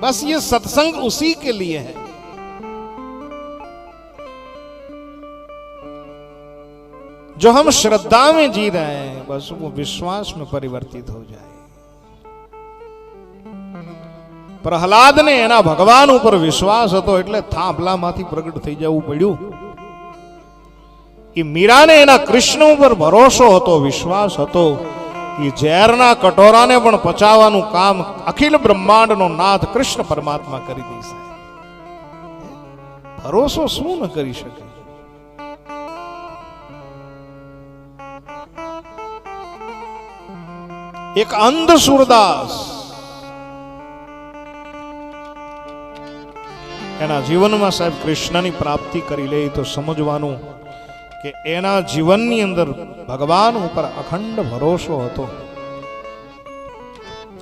बस ये सत्संग उसी के लिए है जो हम श्रद्धा में जी रहे हैं बस वो विश्वास में परिवर्तित हो जाए પ્રહલાદને એના ભગવાન ઉપર વિશ્વાસ હતો એટલે થાંભલામાંથી પ્રગટ થઈ જવું પડ્યું એ મીરાને એના કૃષ્ણ ઉપર ભરોસો હતો વિશ્વાસ હતો ઝેરના કટોરાને પણ પચાવવાનું કામ અખિલ બ્રહ્માંડનો નાથ કૃષ્ણ પરમાત્મા કરી દેશે ભરોસો શું ન કરી શકે? એક અંધ સુરદાસ એના જીવનમાં સાહેબ કૃષ્ણની પ્રાપ્તિ કરી લે તો સમજવાનું કે એના જીવનની અંદર ભગવાન ઉપર અખંડ ભરોસો હતો.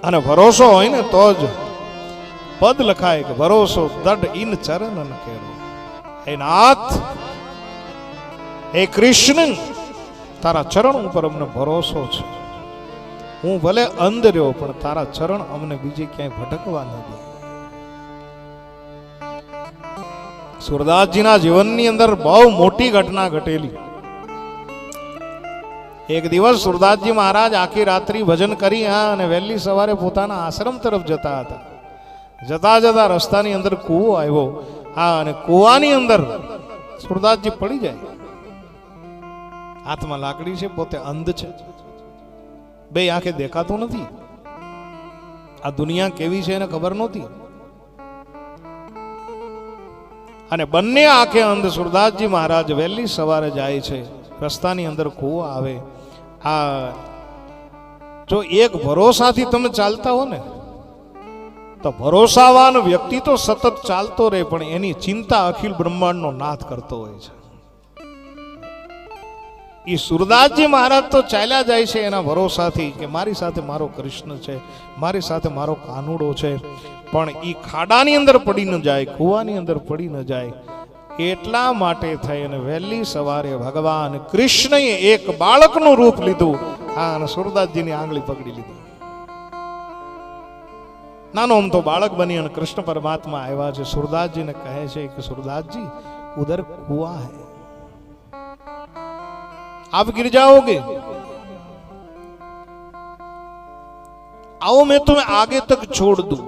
અને ભરોસો હોય ને તો જ પદ લખાય કે ભરોસો દઢ ઇન ચરણ કેરો. એ નાથ, હે કૃષ્ણ, તારા ચરણ ઉપર અમને ભરોસો છે. હું ભલે અંધ રહ્યો પણ તારા ચરણ અમને બીજે ક્યાંય ભટકવા ન દે. સુરદાસજીના જીવનની અંદર બહુ મોટી ઘટના ઘટેલી. એક દિવસ સુરદાસજી મહારાજ આખી રાત્રિ ભજન કરી હા અને વહેલી સવારે પોતાના આશ્રમ તરફ જતા હતા. જતા જતા રસ્તાની અંદર કૂવો આવ્યો. હા, અને કૂવાની અંદર સુરદાસજી પડી જાય. હાથમાં લાકડી છે, પોતે અંધ છે. બે આંખે દેખાતું નથી. આ દુનિયા કેવી છે એને ખબર નહોતી. અને બંને આંખે અંધ સુરદાસજી મહારાજ વહેલી સવારે જાય છે. રસ્તાની અંદર કૂવો આવે. આ જો એક ભરોસાથી તમે ચાલતા હો ને, તો ભરોસાવાન વ્યક્તિ તો સતત ચાલતો રહે, પણ એની ચિંતા અખિલ બ્રહ્માંડનો નાથ કરતો હોય છે. એ સુરદાસજી મહારાજ તો ચાલ્યા જાય છે એના ભરોસાથી કે મારી સાથે મારો કૃષ્ણ છે, મારી સાથે મારો કાનુડો છે. પણ એ ખાડાની અંદર પડી ન જાય, કૂવાની અંદર પડી ન જાય. એટલા માટે થઈ અને વહેલી સવારે ભગવાન કૃષ્ણએ એક બાળકનું રૂપ લીધું. હા, અને સુરદાસજીની આંગળી પકડી લીધી. નાનો આમ તો બાળક બની અને કૃષ્ણ પરમાત્મા આવ્યા છે. સુરદાસજીને કહે છે કે, સુરદાસજી, ઉધર કુવા હૈ. आप गिर जाओगे आओ मैं तुम्हें आगे तक छोड़ दूं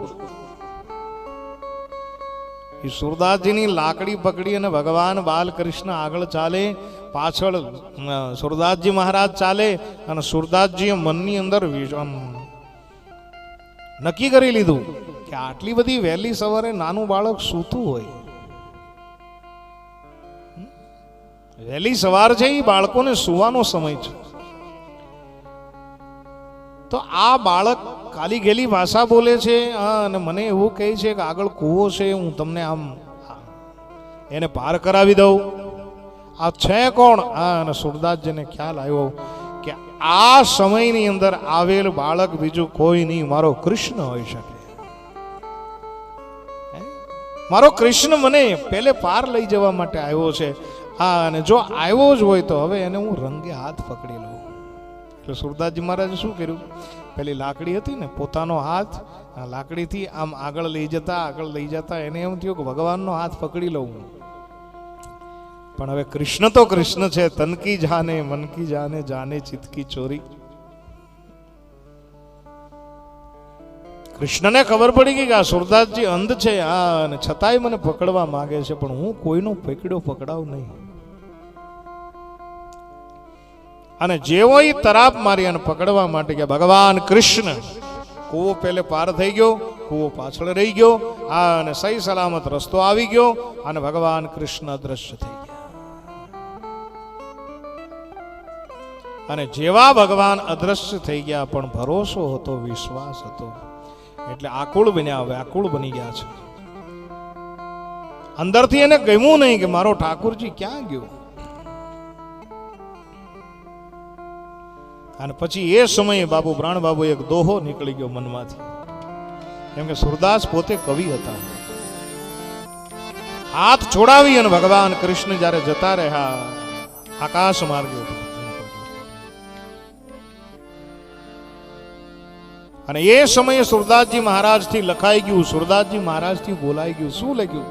એ સુરદાસજીની લાકડી પકડી અને ભગવાન બાલકૃષ્ણ આગળ ચાલે પાછળ અ, સુરદાસજી મહારાજ ચાલે અને સુરદાસજીએ મનની અંદર વિ- આમ નક્કી કરી લીધું કે આટલી બધી વહેલી સવારે નાનું બાળક સૂતું હોય વહેલી સવાર છે એ બાળકોને સુવાનો સમય છે. તો આ બાળક કાલી ગેલી ભાષા બોલે છે અને મને એવું કહે છે કે આગળ કૂવો છે, હું તમને આમ એને પાર કરાવી દઉં. આ છે કોણ? આ અને સુરદાસજીને ખ્યાલ આવ્યો કે આ સમયની અંદર આવેલ બાળક બીજું કોઈ નહીં, મારો કૃષ્ણ હોઈ શકે. મારો કૃષ્ણ મને પેલે પાર લઈ જવા માટે આવ્યો છે. હા, અને જો આવ્યો જ હોય તો હવે એને હું રંગે હાથ પકડી લઉં. એટલે સુરદાસજી મહારાજે શું કર્યું? પેલી લાકડી હતી ને, પોતાનો હાથ લાકડીથી આમ આગળ લઈ જતા, આગળ લઈ જતા એને એમ થયું કે ભગવાનનો હાથ પકડી લઉં પણ હવે કૃષ્ણ તો કૃષ્ણ છે તનકી જાને મનકી જાને જાને ચિતકી ચોરી. કૃષ્ણને ખબર પડી ગઈ કે આ સુરદાસજી અંધ છે, આ અને છતાંય મને પકડવા માંગે છે, પણ હું કોઈનો પકડ્યો પકડાવ નહીં. અને જેવો એ તરાપ મારી અને પકડવા માટે ગયા, ભગવાન કૃષ્ણ, કૂવો પેલે પાર થઈ ગયો, કૂવો પાછળ રહી ગયો, આ અને સહી સલામત રસ્તો આવી ગયો, અને ભગવાન કૃષ્ણ અદ્રશ્ય થઈ ગયા. અને જેવા ભગવાન અદ્રશ્ય થઈ ગયા, પણ ભરોસો હતો, વિશ્વાસ હતો. એટલે આકુળ બન્યા વ્યાકુળ બની ગયા છે. અંદરથી એને ગમ્યું નહીં કે મારો ઠાકુરજી ક્યાં ગયો? અને પછી એ સમયે બાબુ પ્રાણ બાબુ એક દોહો નીકળી ગયો મનમાંથી. કેમ કે સુરદાસ પોતે કવિ હતા. હાથ છોડાવી અને ભગવાન કૃષ્ણ જ્યારે જતા રહ્યા, આકાશ માર્ગે અને એ સમયે સુરદાસજી મહારાજથી લખાઈ ગયું, સુરદાસજી મહારાજથી બોલાઈ ગયું. શું લખ્યું?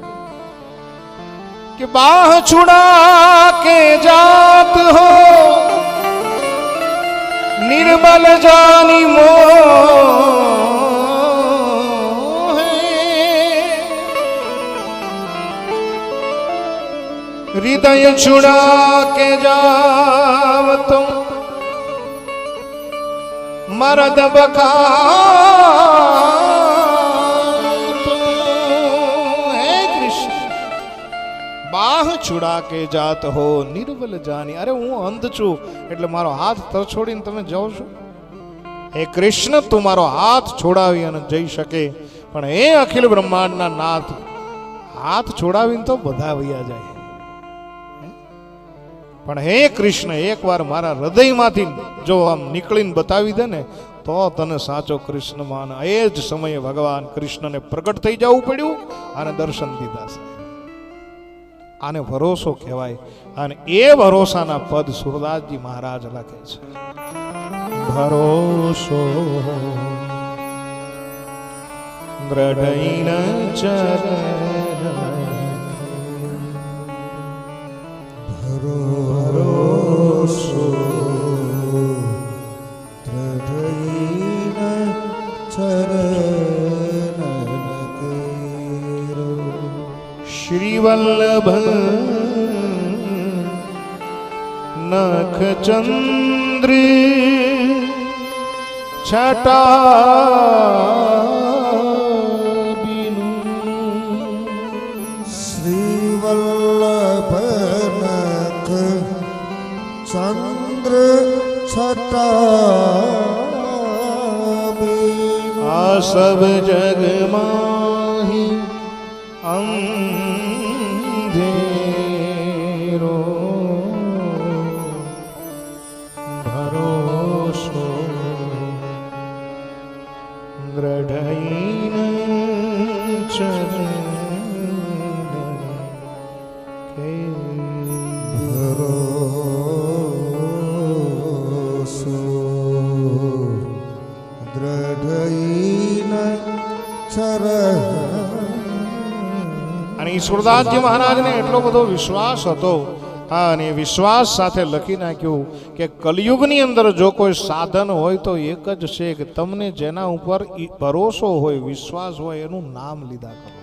કે બાહ છુડા કે જાત હો નિર્મલ જાની મો હૃદય છુડા કે જાવ તુમ મરદ ધબકા હે કૃષ્ણ. બાહ છુડા કે જાત હો નિર્બલ જાની. અરે હું અંધ છું, એટલે મારો હાથ તરછોડીને તમે જાઓ છો? હે કૃષ્ણ, તું મારો હાથ છોડાવી અને જઈ શકે. પણ હે અખિલ બ્રહ્માંડના નાથ, હાથ છોડાવીને તો બધા વૈયા જાય. પણ હે કૃષ્ણ, એકવાર મારા હૃદયમાંથી જો આમ નીકળીને બતાવી દે ને, તો તને સાચો કૃષ્ણ માન. એ જ સમયે ભગવાન કૃષ્ણને પ્રગટ થઈ જવું પડ્યું અને દર્શન દીધા છે. આને ભરોસો કહેવાય અને એ ભરોસાના પદ સુરદાસજી મહારાજ લખે છે. ભરોસો દ્રઢ ચરણ શ્રીવલ્લભ નખચંદ્રી છટા શ્રીવલ્લભનખ ચંદ્ર છટા આ સબ જગમાહી અંધેરો અને ઈશ્વરદાસજી મહારાજને એટલો બધો વિશ્વાસ હતો. હા, અને વિશ્વાસ સાથે લખી નાખ્યું કે કલયુગની અંદર જો કોઈ સાધન હોય તો એક જ છે કે તમને જેના ઉપર ભરોસો હોય, વિશ્વાસ હોય, એનું નામ લીધા કરો.